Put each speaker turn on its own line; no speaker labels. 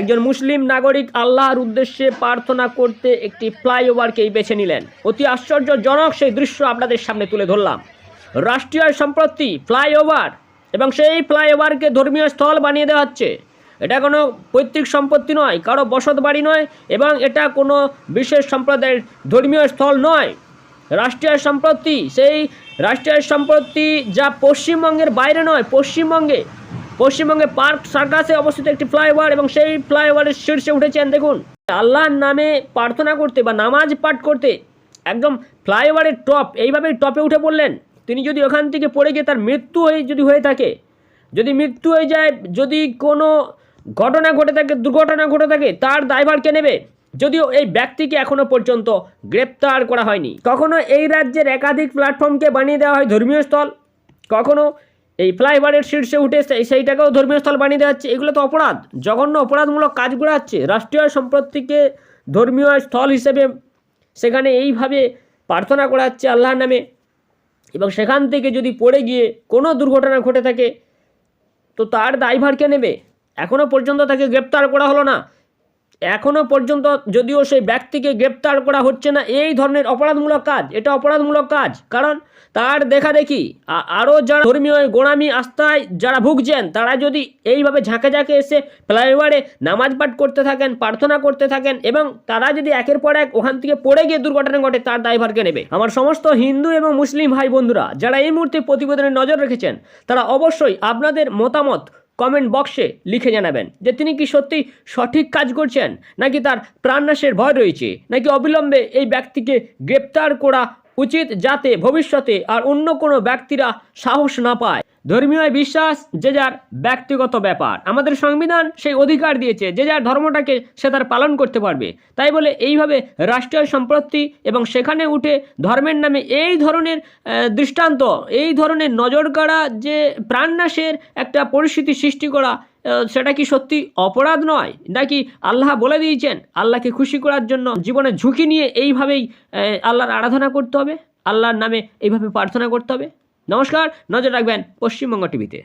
একজন মুসলিম নাগরিক আল্লাহর উদ্দেশ্যে প্রার্থনা করতে একটি ফ্লাইওভারকেই বেছে নিলেন। অতি আশ্চর্যজনক সেই দৃশ্য আপনাদের সামনে তুলে ধরলাম। রাষ্ট্রীয় সম্পত্তি, ফ্লাইওভার, এবং সেই ফ্লাইওভারকে ধর্মীয় স্থল বানিয়ে দেওয়া হচ্ছে। এটা কোনো পৈতৃক সম্পত্তি নয়, কারও বসত বাড়ি নয়, এবং এটা কোনো বিশেষ সম্প্রদায়ের ধর্মীয় স্থল নয়। রাষ্ট্রীয় সম্পত্তি, সেই রাষ্ট্রীয় সম্পত্তি যা পশ্চিমবঙ্গের বাইরে নয়, পশ্চিমবঙ্গে পশ্চিমবঙ্গে পার্ক সার্কাসে অবস্থিত একটি ফ্লাইওভার এবং সেই ফ্লাইওভারের শীর্ষে উঠেছেন, দেখুন, আল্লাহর নামে প্রার্থনা করতে বা নামাজ পাঠ করতে একদম ফ্লাইওভারের টপ, এইভাবেই টপে উঠে পড়লেন। তিনি যদি ওখান থেকে পড়ে গিয়ে তার মৃত্যু হয়ে, যদি হয়ে থাকে, যদি মৃত্যু হয়ে যায়, যদি কোনো ঘটনা ঘটে থাকে, দুর্ঘটনা ঘটে থাকে, তার দায়ভার কে নেবে? যদিও এই ব্যক্তিকে এখনও পর্যন্ত গ্রেপ্তার করা হয়নি। কখনো এই রাজ্যের একাধিক প্ল্যাটফর্মকে বানিয়ে দেওয়া হয় ধর্মীয় স্থল? কখনো এই ফ্লাইওভারের শীর্ষে উঠে সেই- সেইটাকেও ধর্মীয় স্থল বানিয়ে দেওয়া হচ্ছে। এগুলো তো অপরাধ। জঘন্য অপরাধমূলক কাজগুলো হচ্ছে রাষ্ট্রীয় সম্পত্তিকে ধর্মীয় স্থল হিসেবে সেখানে এইভাবে প্রার্থনা করা হচ্ছে আল্লাহর নামে। এবং সেখান থেকে যদি পড়ে গিয়ে কোনো দুর্ঘটনা ঘটে থাকে, তো তার দায়ভার কে নেবে? এখনও পর্যন্ত তাকে গ্রেপ্তার করা হলো না। এখনও পর্যন্ত যদিও সেই ব্যক্তিকে গ্রেপ্তার করা হচ্ছে না, এই ধরনের অপরাধমূলক কাজ, এটা অপরাধমূলক কাজ। কারণ তার দেখা দেখি আরও যারা ধর্মীয় গোড়ামি আস্থায় যারা ভুগছেন, তারা যদি এইভাবে ঝাঁকে ঝাঁকে এসে ফ্লাইওভারে নামাজ পাঠ করতে থাকেন, প্রার্থনা করতে থাকেন এবং তারা যদি একের পর এক ওখান থেকে পড়ে গিয়ে দুর্ঘটনা ঘটে, তার দায়ভারকে নেবে। আমার সমস্ত হিন্দু এবং মুসলিম ভাই বন্ধুরা যারা এই মুহূর্তে প্রতিবেদনে নজর রেখেছেন, তারা অবশ্যই আপনাদের মতামত কমেন্ট বক্সে লিখে জানাবেন যে তিনি কি সত্যি সঠিক কাজ করছেন, নাকি তার প্রাণনাশের ভয় রয়েছে, নাকি অবিলম্বে এই ব্যক্তিকে গ্রেপ্তার করা উচিত যাতে ভবিষ্যতে আর অন্য কোনো ব্যক্তিরা সাহস না পায়। ধর্মীয় বিশ্বাস যে যার ব্যক্তিগত ব্যাপার। আমাদের সংবিধান সেই অধিকার দিয়েছে, যে যার ধর্মটাকে সে তার পালন করতে পারবে। তাই বলে এইভাবে রাষ্ট্রীয় সম্পত্তি এবং সেখানে উঠে ধর্মের নামে এই ধরনের দৃষ্টান্ত, এই ধরনের নজর কাড়া যে প্রাণনাশের একটা পরিস্থিতি সৃষ্টি করা সেটা কি সত্যি অপরাধ নয়? নাকি আল্লাহ বলে দিয়েছেন, আল্লাহকে খুশি করার জন্য জীবনে ঝুঁকি নিয়ে এইভাবেই আল্লাহর আরাধনা করতে হবে? আল্লাহর নামে এইভাবে প্রার্থনা করতে হবে? নমস্কার নজর রাখবেন পশ্চিমবঙ্গ টিভিতে।